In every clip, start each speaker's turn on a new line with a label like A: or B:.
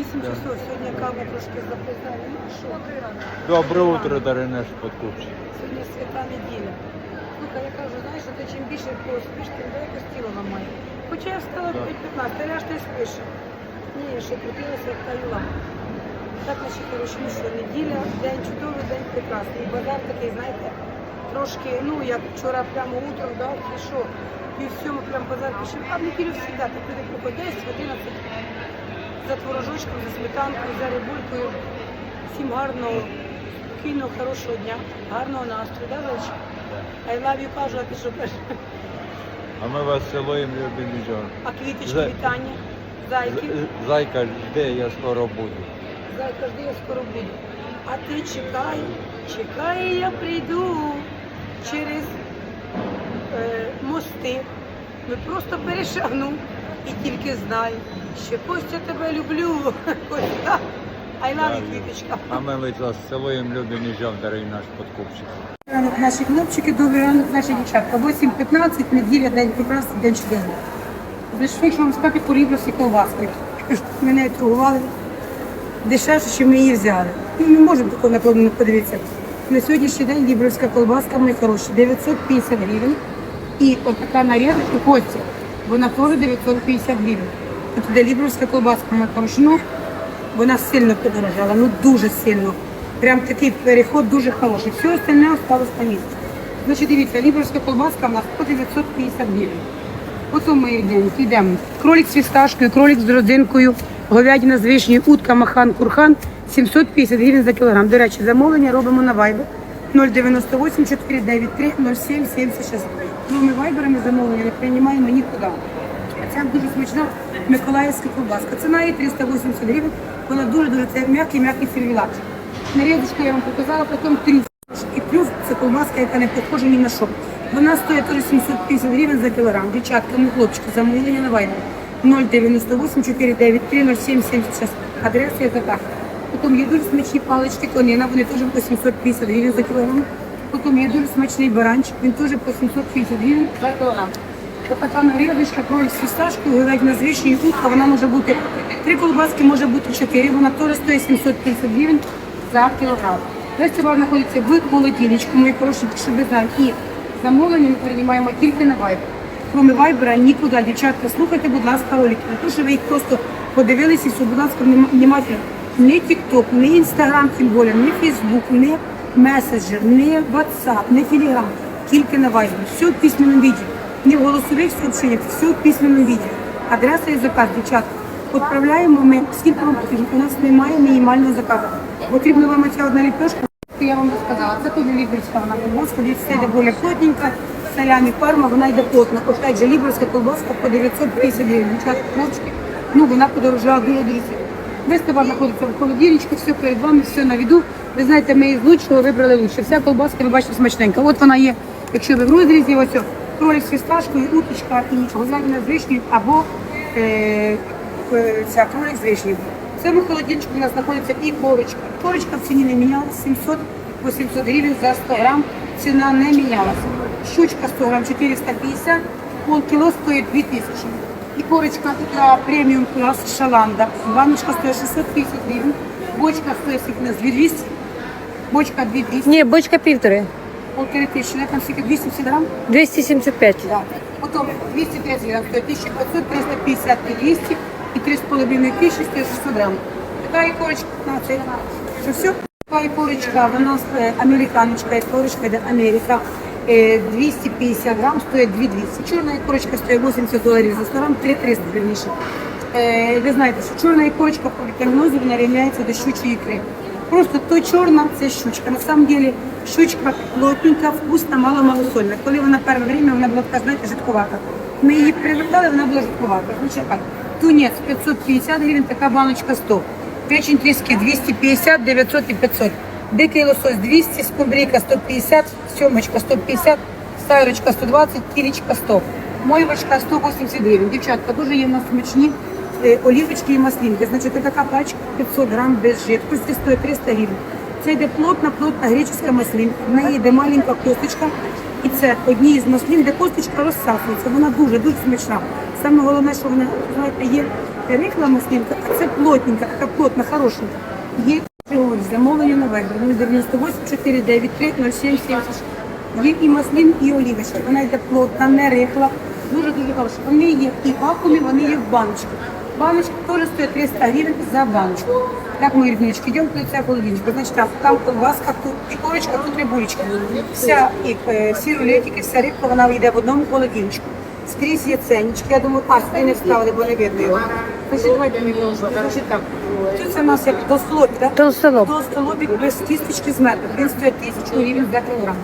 A: 8 часов. Сьогодні кава трошки запоздали. Ну, що?
B: Доброе утро, Даринеш Подкупчик.
A: Сьогодні свята неділя. Слухай, я кажу, знаєш, ти чим більше поспиш, тим далеко стіло ламає. Хоча я встала в 5.15, ти ляж ти спиш. Ні, я ще крутилася, як та юла. Так, наші хороші, ну що, неділя, день чудовий, день прекрасний. І базар такий, знаєте, трошки, ну, як вчора прямо утром, да, і що, пів сьому прям базар пішов. А в неділю завжди, так люди приходять, 10, 11, за творожочком, за сметанкою, за рибулькою. Всім гарного, спокійного, хорошого дня, гарного настрою, да, Зайчик? I love you, кажу, а ти що кажеш?
B: А ми вас цілуємо, любимо і жон.
A: А квіточки
B: За-
A: вітання? Зайки?
B: З- Зайка, жди, я скоро буду.
A: Зайка, жди, я скоро буду. А ти чекай, чекай, я прийду через е, мости. Ми просто перешагну і тільки знай, що Костя тебе люблю. Костя, I love you, квіточка.
B: А ми вас цілуємо, любимо і жон, Даринеш Подкупчик.
A: Ранок наші хлопчики, добрий ранок наші дівчатка. 8.15, неділя, день прекрасний, день чудовий. Зайшли, що вам сказати, по лібросі колбаски. Мене торгували дешевше, що ми її взяли. Ну, ми можемо такого, напевно, подивитися. На сьогоднішній день лібровська колбаска, мої хороші, 950 гривень. І от така нарізка кості, вона теж 950 гривень. Лібровська колбаска, моя хороша. Ну, вона сильно подорожала, ну дуже сильно. Прям такий переход дуже хороший. Все остальне осталось на місці. Значить, дивіться, ліберська колбаска у нас по 950 гривень. Потім ми йдемо, йдемо. Кролик з фісташкою, кролик з родинкою, говядина з вишнею, утка, махан, курхан 750 гривень за кілограм. До речі, замовлення робимо на Viber 098 493 07 76. Ну, ми вайберами замовлення не приймаємо нікуди. Це дуже смачна миколаївська колбаска. Ціна її 380 гривень. Вона дуже-дуже це м'який, м'який сервілат. Нарізочку я вам показала, потім трюф. І плюс це колбаска, яка не похожа ні на що. Вона стоїть теж 750 гривень за кілограм. Дівчатка, ну хлопчики, замовлення на вайбер 098 493 07 76. Адреса я така. Потім є дуже смачні палички конина, вони теж по 750 гривень за кілограм. Потім є дуже смачний баранчик, він теж по 750 гривень за кілограм. Така нарізочка, кролик з фісташкою, говядина з вишнею, утка, вона може бути, три колбаски, може бути чотири, вона теж стоїть 750 гривень за кілограм. Весь товар знаходиться в холодильничку, мої хороші, щоб ви. І замовлення ми приймаємо тільки на вайбер. Кроме вайбера нікуди, дівчатка, слухайте, будь ласка, ролики. Не то, що ви їх просто подивилися, все, будь ласка, нема- немає ні TikTok, ні Instagram, тим більше, ні Facebook, ні меседжер, ні WhatsApp, ні Telegram, тільки на вайбер. Все в віді. Не в голосових сообщениях, все в письменному віді. Адреса і заказ, дівчатка. Відправляємо ми, вам потрібно, у нас немає мінімального заказу. Потрібна вам ця одна ліпешка, я вам розказала, це тут ліберська вона колбаска, дивіться, це йде більш плотненька, салямі парма, вона йде плотна. Опять же, ліберська колбаска по 950 гривень. Дівчатка, хлопчики, ну вона подорожала дуже сильно. Весь товар знаходиться в холодильничку, все перед вами, все на віду. Ви знаєте, ми із лучшого вибрали лучше. Вся колбаска, ви бачите, смачненька. От вона є, якщо ви в розрізі, ось кролик з фісташкою, уточка і говядина з вишнею або е, е, ця кролик з вишнею. В цьому холодильнику у нас знаходиться і корочка. Корочка в ціні не мінялася 700-800 гривень за 100 грам. Ціна не мінялася. Щучка 100 грам 450, полкіло стоїть 2000. І корочка така преміум клас шаланда. Баночка стоїть 650 гривень. Бочка стоїть у нас 2200. Бочка 2200.
C: Ні, бочка півтори.
A: Полтори тисячі. Ну, Там скільки 250 грам?
C: 275.
A: Да. Потім 230 грам стоїть 1500, 350 і 200 і 3,5 тисячі стоїть 600 грам. Така і корочка, на це. Що все? Така і корочка, вона е, американочка, і корочка йде Америка. Е, 250 грам стоїть 2200. Чорна ікорочка стоїть 80 доларів за 100 грам, 3300 верніше. Е, ви знаєте, що чорна ікорочка по вітамінозі вона до щучої ікри. Просто то чорна це щучка. На самом деле щучка плотненька, вкусна, мало малосольна. Коли вона перше время, вона була така, знаєте, жидковата. Ми її привертали, вона була жидковата. Значить, так, тунець 550 гривень, така баночка 100. Печень тріски 250, 900 і 500. Дикий лосось 200, скумбрійка 150, сьомочка 150, сайрочка 120, кілечка 100. Мойвочка 180 гривень. Дівчатка, дуже є в нас смачні олівочки і маслинки. Значить, така пачка 500 грам без жидкості, стоїть 300 гривень. Це йде плотна, плотна греческа маслинка. В неї йде маленька косточка. І це одні із маслин, де косточка розсасується. Вона дуже дуже смачна. Саме головне, що вона знаєте, є рихла маслинка, а це плотненька, така плотна, хорошенька. Є замовлення на вайбер 098 493 0776. Є і маслин, і олівочка. Вона йде плотна, не рихла, дуже-дуже хороша. Вони є і в вакуумі, вони є в баночку. Баночка теж стоїть 300 гривень за баночку. Так, мої ріднички, йдемо до цього холодильничка. Значить, там, там колбаска, тут пікорочка, тут рибулечка. Вся, і, е, всі рулетики, вся рибка, вона йде в одному холодильничку. Скрізь є ценнички. Я думаю, а, сюди не вставили, бо не видно його. Значить, давайте ми Значить, так. Тут це у нас як достолобі, так?
C: Толстолоб.
A: Толстолобік без кісточки з меду. Він стоїть тисячу гривень за кілограм.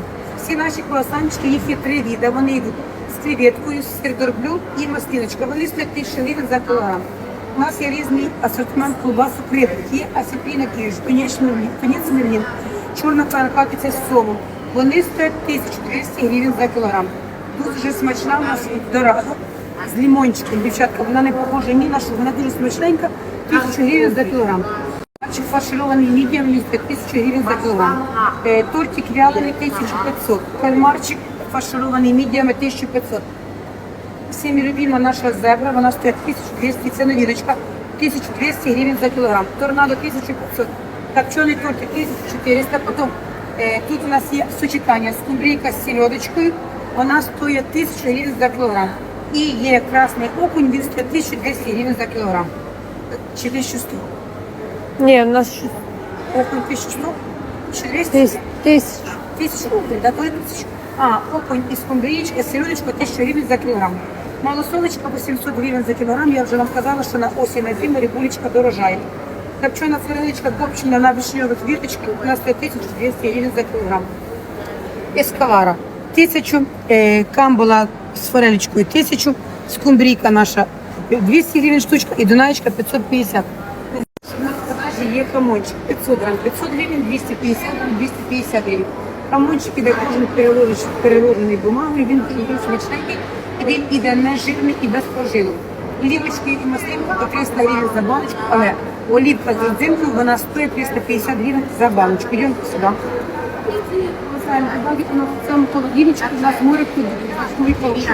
A: Всі наші круасанчики, їх є три віда. Вони йдуть з креветкою, з сирдорблю і масліночка. Вони стоять тисячу гривень за кілограм. У нас є різний асортимент колбасу крепких. Є асепріна кіж, конець мерлін, чорна каракатиця з сомом. Вони стоять 1200 гривень за кілограм. Дуже смачна у нас дорога з лимончиком, дівчатка. Вона не похожа ні на що, вона дуже смачненька, 1000 гривень за кілограм. Чи фарширований мідіям містить 1000 гривень за кілограм. Е, Тортик вялений 1500. Кальмарчик фарширований мідіями 1500. Всім любима наша зебра, вона стоїть 1200, це новіночка, 1200 гривень за кілограм. Торнадо 1500. Копчений тортик 1400. Потім е, тут у нас є сочетання скумбрійка з сільодочкою, вона стоїть 1000 гривень за кілограм. І є красний окунь, він стоїть 1200 гривень за кілограм. Чи 1100?
C: Ні, у нас
A: Окунь 1100? Чи 200?
C: тисяч. тисяч.
A: Тисячу рублей, да, коли тисячу? А, окунь із скумбрієчки, селюдочка 1000 гривень за кілограм. Малосолочка 800 гривень за кілограм. Я вже вам казала, що на осінь на зиму рибулечка дорожає. Копчена форелечка копчена на у нас стоїть 1200 гривень за кілограм. Ескалара. Тисячу, е, камбула з форелечкою тисячу, скумбрійка наша 200 гривень штучка і дунаєчка 550. Є хамончик 500 грам, 500 гривень, 250 гривень, 250 гривень. Хамончик іде кожен переложений, бумагою, він дуже смачненький, він іде не жирний і без прожилу. Лівочки і маслинка по 300 гривень за баночку, але олівка з родзинкою, вона стоїть 350 гривень за баночку. Йдемо сюди. Ми знаємо, що в цьому холодильничку у нас море кубиків.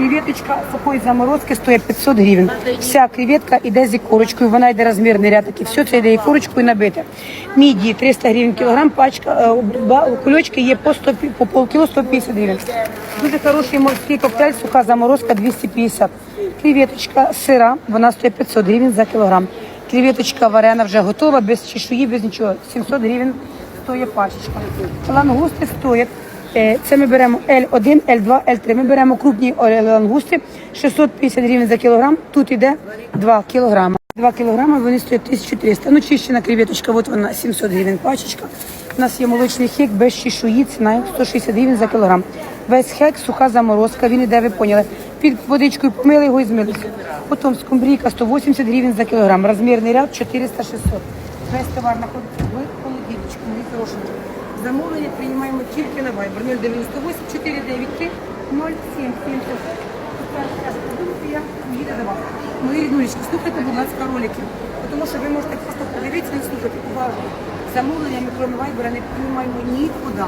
A: Креветочка сухої заморозки стоїть 500 гривень. Вся креветка йде з ікорочкою, вона йде розмірний ряд такий. Все це йде ікорочкою набите. Мідії 300 гривень кілограм, пачка, е, кульочки є по, 100, по полкіло 150 гривень. Дуже хороший морський коктейль, суха заморозка 250. Креветочка сира, вона стоїть 500 гривень за кілограм. Креветочка варена вже готова, без чешуї, без нічого. 700 гривень стоїть пачечка. Лангусти стоять Це ми беремо L1, L2, L3. Ми беремо крупні е, лангусти 650 гривень за кілограм. Тут іде 2 кілограми. 2 кілограми вони стоять 1300. Ну, чищена креветочка, от вона 700 гривень пачечка. У нас є молочний хек без чешуї, ціна 160 гривень за кілограм. Весь хек, суха заморозка, він іде, ви поняли. Під водичкою помили його і змили. Потім скумбрійка 180 гривень за кілограм. Розмірний ряд 400-600. Весь товар знаходиться в холодильничку, мої хорошенькі. Замовлення приймаємо тільки на Viber 098 493 0770. Я їду до вас. Мої ріднулечки, слухайте, будь ласка, ролики. Тому що ви можете просто подивитися і слухати уважно. Замовлення ми кроме Viber не приймаємо нікуди.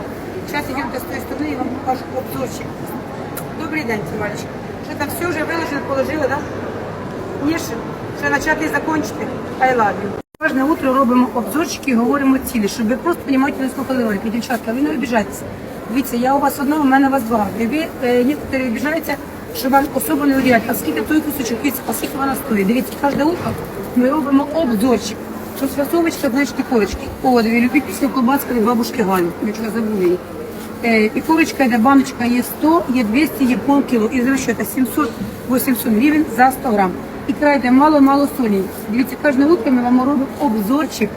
A: Зараз йдемо з тої сторони і вам покажу обзорчик. Добрий день, Тівалечка. Що там все вже виложили, положили, так? Да? Ні, ще, ще почати і закінчити. I love you. Кожне утро робимо обзорчики і говоримо цілі, щоб ви просто розуміли, скільки ролики. Дівчатка, ви не обіжайтеся. Дивіться, я у вас одна, у мене у вас багато. І ви е, некоторі обіжаються, вам особо не виділяють. А скільки той кусочок, дивіться, а скільки вона стоїть. Дивіться, кожне утро ми робимо обзорчик. Що святовочка, знаєш, корочки. О, дві любіть після колбаски від бабушки Гані. Я вчора забула її. Е, і курочка йде, баночка є 100, є 200, є полкіло. І з розчета 700-800 гривень за 100 грам. Ікра йде мало-мало солі. Дивіться, кожне утро ми вам робимо обзорчик.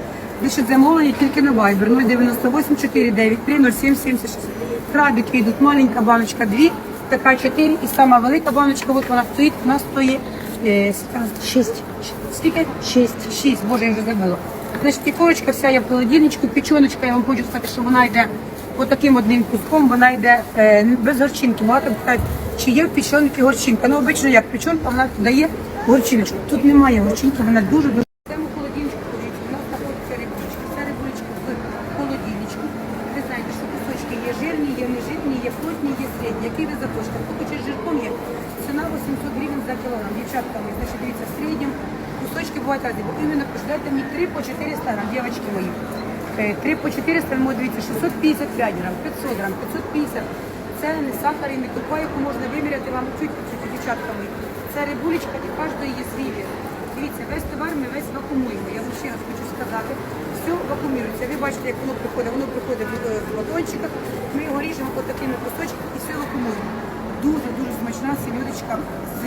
A: Лише замовлення тільки на Viber 098 493 0776. Крабики йдуть, маленька баночка 2, така 4 і сама велика баночка, от вона стоїть, у нас стоїть е,
C: Шість.
A: Скільки? Шість. Шість, боже, я вже забула. Значить, і корочка вся є в холодильничку, печоночка, я вам хочу сказати, що вона йде отаким одним куском, вона йде е, без горчинки. Багато питають, чи є в печонки горчинка. Ну, обично як печонка, вона дає горчиночку. Тут немає горчинки, вона дуже дуже. Холодильничку, подивіться, у нас знаходиться рибулечка. Ця рибулечка в холодильничку. Ви знаєте, що кусочки є жирні, є нежирні, є плотні, є середні. Який ви захочете? Хто хоче з жирком є. Ціна 800 гривень за кілограм. Дівчатка, ми, значить, дивіться, середньому кусочки бувають разні. Бо іменно дайте мені 3 по 400 грам, дівчатки мої. Е, 3 по 400, ви дивіться, 655 грам, 500 грам, 550. Це не сахар і не крупа, яку можна виміряти вам чуть чуть дівчатка мої. Це рибулечка, і кожної є свій. Дивіться, весь товар ми весь вакуумуємо. Я вам ще раз хочу сказати. Все вакуумується. Ви бачите, як воно приходить. Воно приходить в, е, батончиках. Ми його ріжемо от такими кусочками і все вакуумуємо. Дуже-дуже смачна сім'юдочка з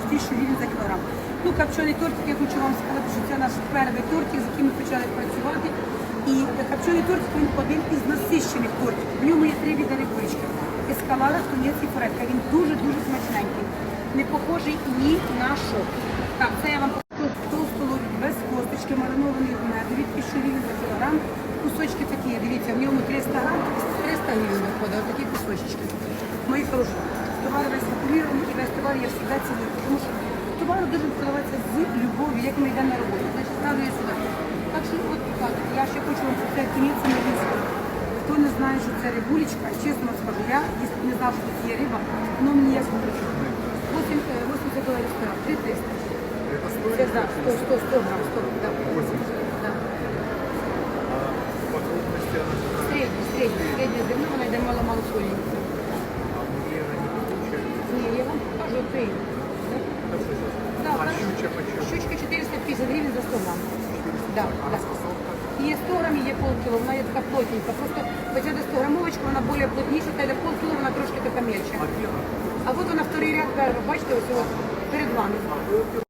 A: з 1000 гривень за кілограм. Ну, копчений тортик, я хочу вам сказати, що це наш перший тортик, з яким ми почали працювати. І копчений тортик він один із насищених тортів. В ньому є три види рибулечки. Ескалада, тунець і форетка. Він дуже-дуже смачненький. Не похожий ні на що. Так, це я вам покажу без косточки, маринований в 1000 гривень за кілограм. Кусочки такі, дивіться, в ньому 300 грам, 300 гривень виходить, отакі кусочки. Мої хороші, товар весь вакуумірований і весь товар я завжди ціную, тому що товар дуже продаватися з любов'ю, як ми йдемо на роботу. Значить, ставлю я сюди. Так що от так, я ще хочу вам сказати, тунець на війську. Хто не знає, що це рибулечка, чесно скажу, я не знав, що тут є риба, воно мені як 8, 80 доларів стоїть, 3 300. Це да, 100, 100, 100 грам, 100, да.
D: 80.
A: Да.
D: А по крупности она какая?
A: Средний, средний, средний зерно, вона йде мало-мало солі.
D: А внутри она не получается.
A: Ні, я вам покажу.
D: Это что сейчас?
A: Да,
D: а
A: так.
D: щучья почем?
A: Щучка 450 гривень за 100 грам. Да,
D: А
A: да.
D: распасовка?
A: Є 100 грам, є полкіло, вона є така плотненька. Просто оця 100 грамовочка, вона більш плотніша, та йде полкіло, вона трошки така мельча.
D: А где она?
A: А от вона вторий ряд, бачите, ось от Ну. Ну.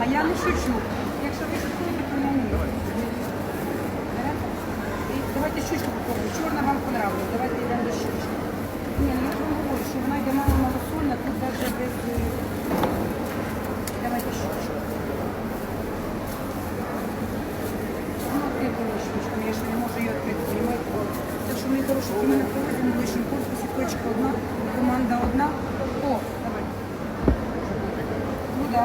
D: А я
A: не шучу. Якщо ви шуткуєте, то ні. Берете? Давайте щучку попробуємо. Чорна вам понравилась. Давайте йдемо до щучки. Що вона йде мало малосольна, тут навіть без... е, Давайте щучку. Ну, відкрити щучку, я ж не можу її відкрити, розумієте? Так що, мої хороші, ми на ми вийшли корпусі, точка одна, команда одна. О, давай. Ну да.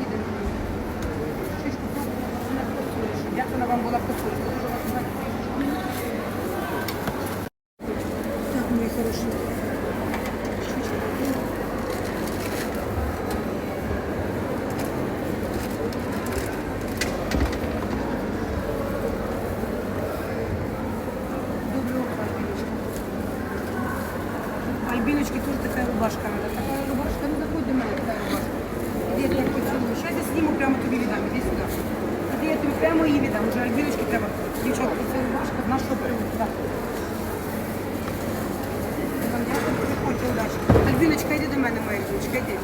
A: Їдемо. Посоліша. Як вона вам була посоліша? Дуже вас знати. Так, мої хороші. Щучка. Доброе утро, Альбиночка. Альбиночке тоже такая рубашка надо. Такая рубашка, ну заходь до мене, такая рубашка. Іди, я тебе поцілую. Щас я зніму прямо тобі віддам, іди сюди. Іди, я тобі прямо її віддам. Уже Альбіночки треба. Дівчатки, це рубашка з нашого приводу. Да. Я вам дякую, приходьте, удачі. Альбіночка, йди до мене, моя Альбіночка, йди.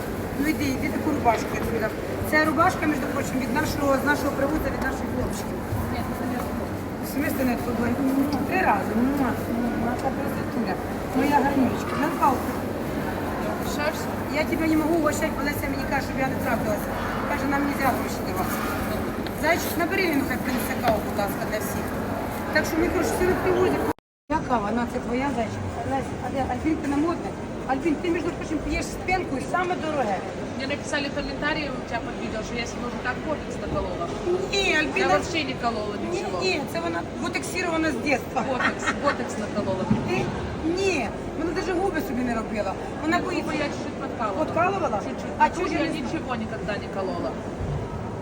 A: Ну йди, йди таку рубашку я тобі дам. Це рубашка, між прочим, від нашого, з нашого приводу, від наших хлопчиків. Ні, це не не твой? Три рази. Ну, наша красотуля. Моя гарничка. На палку. Я тебя не могу угощать, Олеся мені каже, щоб я не трапилася. Каже, нам нельзя гроші давати. Зайчик, набери він хай принесе каву, будь ласка, для всіх. Так що ми коротше все привозимо. Я кава, на це твоя зайчик. Леся, а де Альбін, ти не модна? Альбін, ти, між прочим, п'єш з пенкою саме дороге.
E: Мне написали в комментарии у тебя под видео, что я уже так ботекс наколола.
A: Ні,
E: Я
A: Альбіна,
E: вообще не колола
A: ні,
E: ничего.
A: ні, це вона ботексірована з дитинства.
E: Ботекс, ботекс наколола.
A: Ти? Ні, вона навіть губи собі не робила. Вона
E: Губы
A: боїться.
E: я чуть-чуть подкалывала.
A: Подкалувала?
E: Чуть-чуть.
A: А
E: А
A: чого
E: я
A: не-
E: ничего никогда не колола.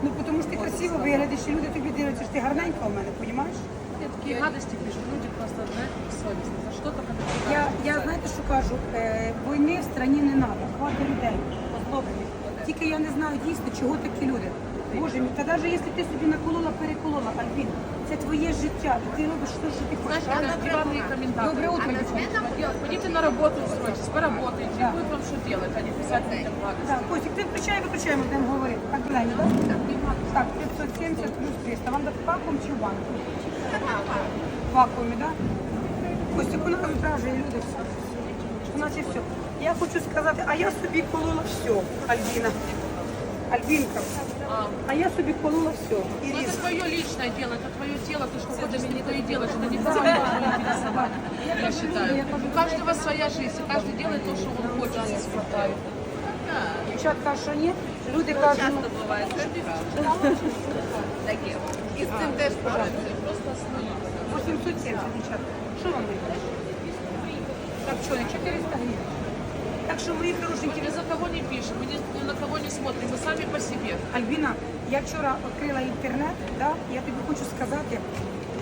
A: Ну, тому що ти красиво виглядаєш, і люди тобі дивляться, що ти гарненька у мене, розумієш?
E: Такие гадости пишут, люди просто, знаете, бессовестно. За что только
A: Я, я знаєте, що кажу, е, війни в країні не треба, хватить людей, озлоблені. Тільки я не знаю дійсно, чого такі люди. Боже мій, та навіть якщо ти собі наколола, переколола, Альбін, це твоє життя, і ти робиш те, що ти хочеш.
E: Знаешь, когда диванные комментаторы.
A: Доброе утро,
E: Надо
A: девчонки.
E: Пойдите на работу устройтесь, поработайте,
A: Да.
E: и будет вам что делать, а не писать гадости.
A: Так, Костік, ти включай, виключай, ми будемо говорити. Так, Лені, так?
E: Так, не надо.
A: 570 плюс 300. Вам дати паком чи в банку? Паками, так? Костя, куди там каже, люди все. Значить все. Я хочу сказати, а я собі колола все, Альбіна. Альбінка,
E: А,
A: а я собі колола все. І
E: ну,
A: різ.
E: это твое личное дело, это твое тело, ты что хочешь, ты то и делаешь, это не тебя должно интересовать, я считаю. У каждого своя жизнь, и каждый делает то, что он хочет, я считаю.
A: Дівчатка, що ні? Люди кажуть, ну,
E: бывает, Таке. І з цим теж пожалуйста. Просто остановиться.
A: 870, дівчатка. Що вам вийде? Так, що, 400 гривень. Так що, мої хорошенькі,
E: Мы ни за кого не пишем, мы ни, ни на кого не смотрим, мы сами по себе.
A: Альбіна, я вчора відкрила інтернет, да? я тобі хочу сказати,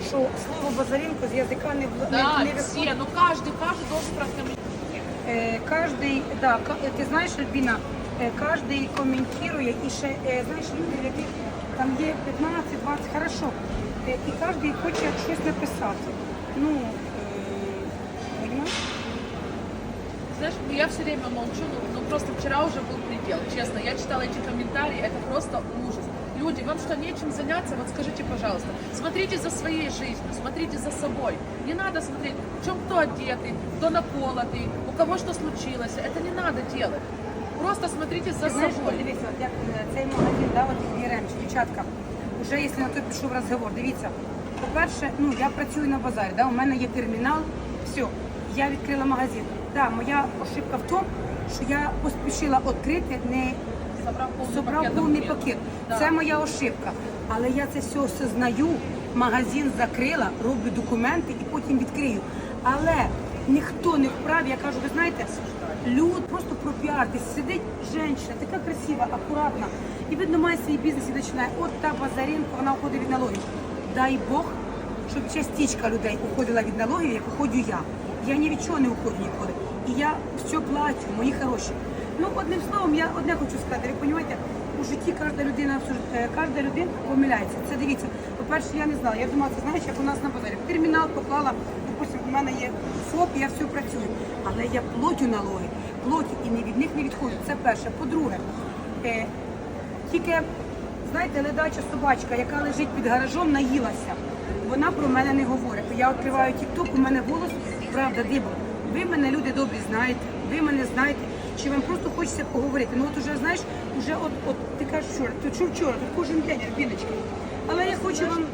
A: що слово Базаренко з язика не, в-
E: Да,
A: не, не
E: все,
A: виходить.
E: ну каждый, каждый должен прокомментировать.
A: Е, Кожний, да, ка- ти знаєш, Альбіна, е, кожний коментує і ще, е, знаєш, люди, які там є 15-20, хорошо. Е, І кожен хоче щось написати. Ну, е, понимаєш?
E: Знаешь, ну, я все время молчу, ну, ну просто вчера уже был предел, честно. Я читала эти комментарии, это просто ужас. Люди, вам что, нечем заняться? Вот скажите, пожалуйста. Смотрите за своей жизнью, смотрите за собой. Не надо смотреть, в чем кто одетый, кто наколотый, у кого что случилось. Это не надо делать. Просто смотрите за
A: Ти знаєш,
E: собой.
A: от дивіться, от як е, цей магазин, да, от Єремчі, дівчатка, вже якщо на то пішов розговор, дивіться, по-перше, ну, я працюю на базарі, да, у мене є термінал, все, я відкрила магазин. Да, моя ошибка в тому, що я поспішила відкрити, не
E: Собрав повний пакет Да.
A: Це моя ошибка. Але я це все осознаю, магазин закрила, роблю документи і потім відкрию. Але ніхто не вправі, я кажу, ви знаєте, люд просто пропіартись. Сидить жінка, така красива, акуратна. І видно, має свій бізнес і починає. От та Базаренко, вона уходить від налогів. Дай Бог, щоб частичка людей уходила від налогів, як уходжу я. Я ні від чого не уходжу ніколи. І я все плачу, мої хороші. Ну, одним словом, я одне хочу сказати, ви розумієте, у житті кожна людина е, кожна людина помиляється. Це дивіться. По-перше, я не знала. Я думала, це знаєш, як у нас на базарі. Термінал поклала, допустим, у мене є ФОП, я все працюю. Але я платю налоги, платю і ні від них не відходжу. Це перше. По-друге, е, тільки, знаєте, ледача собачка, яка лежить під гаражом, наїлася. Вона про мене не говорить. Я відкриваю тік-ток, у мене голос, правда, дибо. Ви мене люди добрі знаєте, ви мене знаєте, чи вам просто хочеться поговорити. Ну от уже знаєш, уже от, от ти кажеш вчора, то що вчора, тут кожен день Альбіночка. Але я хочу вам.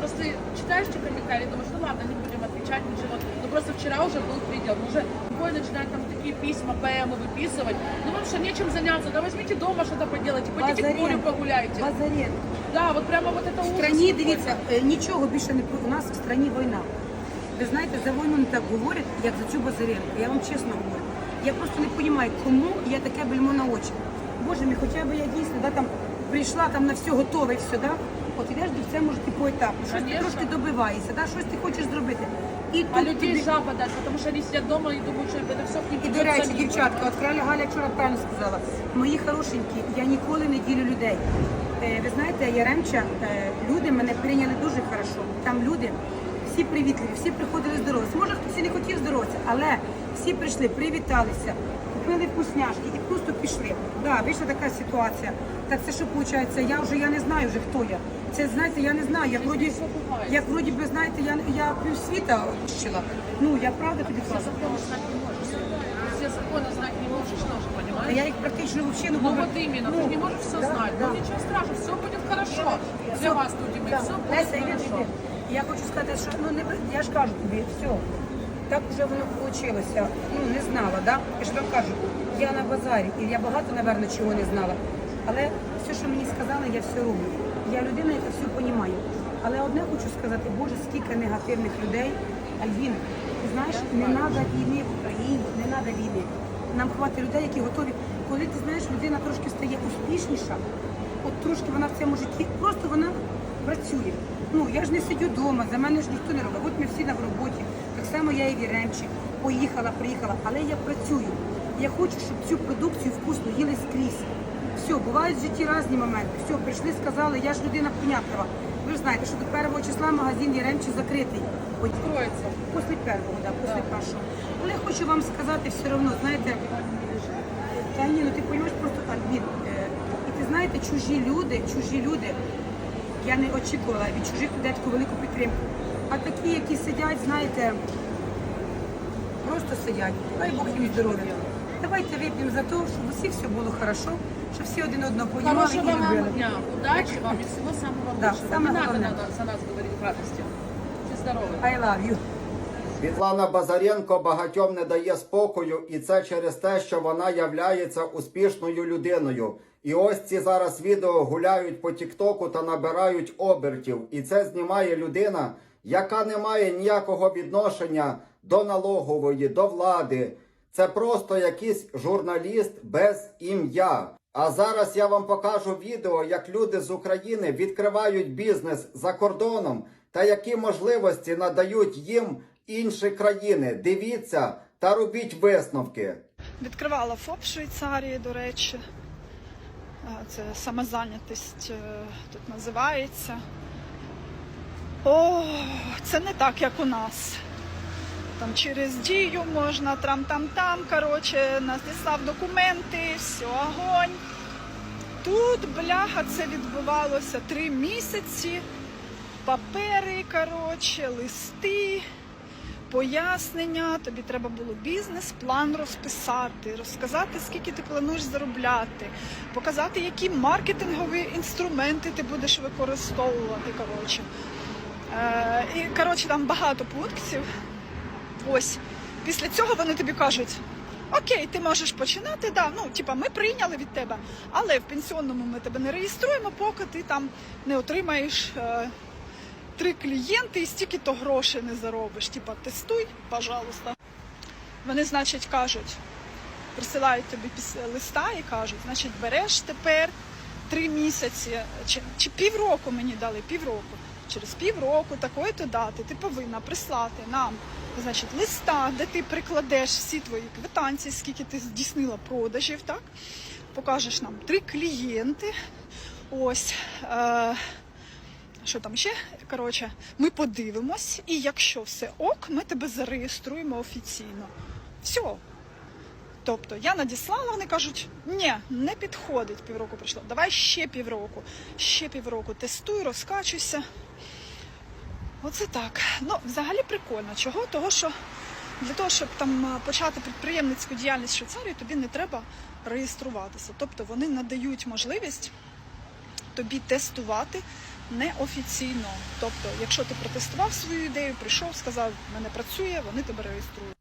E: Просто читаешь эти комментарии, думаешь, ну ладно, не будем отвечать, ничего. Ну просто вчера уже был предел. Мы уже любой начинает там такие письма, поэмы выписывать. Ну вам что, нечем заняться? Да возьмите дома что-то поделайте, пойдите к морю погуляйте.
A: Базарен.
E: Да, вот прямо вот это
A: В
E: ужас
A: страні,
E: какой-то.
A: дивіться, е, нічого більше не про у нас в страні війна. Ви знаєте, за війну не так говорять, як за цю базаренку. Я вам чесно говорю. Я просто не розумію, кому я таке бельмо на очі. Боже мій, хоча б я дійсно да, там, прийшла там на все готове і все, да? от ідеш до це може ти поетапно, щось ти
E: Конечно.
A: трошки добиваєшся, да? щось ти хочеш зробити. І
E: А
A: тут
E: людей
A: тобі-
E: жаба дать, потому что они сидят дома и думают, что это все к ним
A: і до речі,
E: самим.
A: дівчатка, от краля Галя вчора правильно сказала. Мої хорошенькі, я ніколи не ділю людей. Е, ви знаєте, Яремча, е, люди мене прийняли дуже хорошо. Там люди всі привітливі, всі приходили здороватися. Може, хтось і не хотів здороватися, але всі прийшли, привіталися, купили вкусняшки і просто пішли. Да, вийшла така ситуація. Так це що виходить? Я вже я не знаю вже хто я. Це знаєте, я не знаю. Я вроді, як вроді би знаєте, я я півсвіта вчила. Ну я правда тобі
E: Все
A: кажу.
E: законы знать не можешь. Все законы знать не можешь, тоже,
A: А
E: понимаешь?
A: я їх практично взагалі не
E: Ну
A: говорю.
E: вот именно, ты
A: Ну,
E: же не можешь все
A: да,
E: знать.
A: да.
E: Ну ничего страшного, все будет хорошо. Для вас, люди мои,
A: Да.
E: все будет
A: Леся, іди,
E: хорошо.
A: іди. Я хочу сказати, що ну не я ж кажу тобі, все. Так вже воно вийшло. Ну не знала, да? Я ж вам кажу, я на базарі, і я багато, напевно, чого не знала. Але все, що мені сказали, я все роблю. Я людина, яка все розумію. Але одне хочу сказати, Боже, скільки негативних людей. Альвін, ти знаєш, не треба війни в Україні, не треба війни. Нам хватить людей, які готові. Коли ти знаєш, людина трошки стає успішніша, от трошки вона в цьому житті, просто вона працює. Ну, я ж не сидю вдома, за мене ж ніхто не робить. От ми всі на роботі. Так само я і в Яремчі. Поїхала, приїхала, але я працюю. Я хочу, щоб цю продукцію вкусно їли скрізь. Все, бувають в житті різні моменти. Все, прийшли, сказали, я ж людина понятлива. Ви ж знаєте, що до першого числа магазин Яремчі закритий. От
E: Откроется.
A: Після першого, да, після першого. Але я хочу вам сказати все одно, знаєте, та ні, ну ти розумієш просто Альбін. е, І ти знаєте, чужі люди, чужі люди, я не очікувала від чужих людей таку велику підтримку. А такі, які сидять, знаєте, просто сидять. Дай Бог їм здоров'я. Давайте вип'ємо за те, щоб усі все було хорошо, щоб всі один одного понімали і
E: Хорошего вам
A: любили.
E: дня, удачи вам и всего самого
A: Да,
E: лучшего.
A: самое
E: Не надо
A: главное.
E: на- за нас говорить гадости. Будьте здоровы.
A: I love you.
F: Світлана Базаренко багатьом не дає спокою, і це через те, що вона являється успішною людиною. І ось ці зараз відео гуляють по Тіктоку та набирають обертів. І це знімає людина, яка не має ніякого відношення до налогової, до влади. Це просто якийсь журналіст без ім'я. А зараз я вам покажу відео, як люди з України відкривають бізнес за кордоном та які можливості надають їм інші країни. Дивіться та робіть висновки.
G: Відкривала ФОП в Швейцарії, до речі. Це самозайнятість е, тут називається. О, це не так, як у нас. Там через дію можна трам-там-там, коротше, надіслав документи, все, огонь. Тут, бляха, це відбувалося три місяці. Папери, коротше, листи пояснення, тобі треба було бізнес-план розписати, розказати, скільки ти плануєш заробляти, показати, які маркетингові інструменти ти будеш використовувати. Коротше. Е, і коротше, там багато пунктів. Ось. Після цього вони тобі кажуть. Окей, ти можеш починати, да, ну, типа, ми прийняли від тебе, але в пенсіонному ми тебе не реєструємо, поки ти там не отримаєш е, три клієнти і стільки то грошей не заробиш. Типа, тестуй, пожалуйста. Вони, значить, кажуть, присилають тобі листа і кажуть, значить, береш тепер три місяці чи, чи півроку мені дали півроку. Через півроку такої-то дати ти повинна прислати нам значить, листа, де ти прикладеш всі твої квитанції, скільки ти здійснила продажів, так? Покажеш нам три клієнти. Ось. Е- що там ще? Коротше, ми подивимось, і якщо все ок, ми тебе зареєструємо офіційно. Все. Тобто я надіслала, вони кажуть, ні, не підходить, півроку пройшло. Давай ще півроку, ще півроку тестуй, розкачуйся. Оце так. Ну, взагалі прикольно. Чого? Того, що для того, щоб там е, почати підприємницьку діяльність в Швейцарії, тобі не треба реєструватися. Тобто вони надають можливість тобі тестувати неофіційно. Тобто, якщо ти протестував свою ідею, прийшов, сказав, мене працює, вони тебе реєструють.